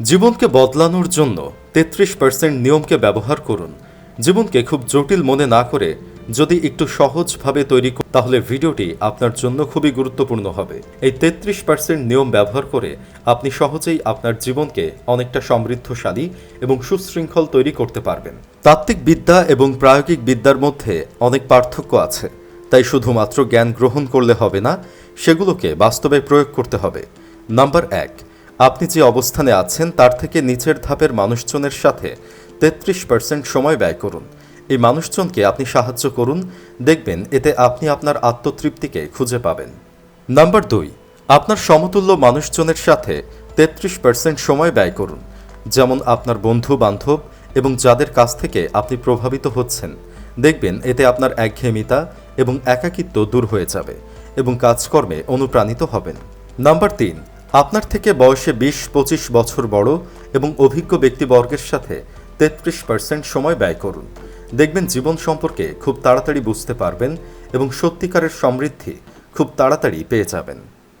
জীবনকে বদলানোর জন্য তেত্রিশ পার্সেন্ট নিয়মকে ব্যবহার করুন। জীবনকে খুব জটিল মনে না করে যদি একটু সহজভাবে তৈরি তাহলে ভিডিওটি আপনার জন্য খুবই গুরুত্বপূর্ণ হবে। এই তেত্রিশ পার্সেন্ট নিয়ম ব্যবহার করে আপনি সহজেই আপনার জীবনকে অনেকটা সমৃদ্ধশালী এবং সুশৃঙ্খল তৈরি করতে পারবেন। তাত্ত্বিক বিদ্যা এবং প্রায়োগিক বিদ্যার মধ্যে অনেক পার্থক্য আছে, তাই শুধুমাত্র জ্ঞান গ্রহণ করলে হবে না, সেগুলোকে বাস্তবে প্রয়োগ করতে হবে। নাম্বার এক আপনি যে অবস্থানে আছেন, তার থেকে নিচের ধাপের মানুষজনের সাথে তেত্রিশ পার্সেন্ট সময় ব্যয় করুন। এই মানুষজনকে আপনি সাহায্য করুন। দেখবেন, এতে আপনি আপনার আত্মতৃপ্তিকে খুঁজে পাবেন। নাম্বার দুই, আপনার সমতুল্য মানুষজনের সাথে তেত্রিশ পার্সেন্ট সময় ব্যয় করুন। যেমন আপনার বন্ধু বান্ধব এবং যাদের কাছ থেকে আপনি প্রভাবিত হচ্ছেন। দেখবেন, এতে আপনার একঘেয়েমিতা এবং একাকিত্ব দূর হয়ে যাবে এবং কাজকর্মে অনুপ্রাণিত হবেন। নাম্বার তিন আপনার থেকে বয়সে বিশ, পঁচিশ বছর বড় এবং অভিজ্ঞ ব্যক্তিবর্গের সাথে তেত্রিশ পার্সেন্ট সময় ব্যয় করুন। দেখবেন জীবন সম্পর্কে খুব তাড়াতাড়ি বুঝতে পারবেন এবং সত্যিকারের সমৃদ্ধি খুব তাড়াতাড়ি পেয়ে যাবেন।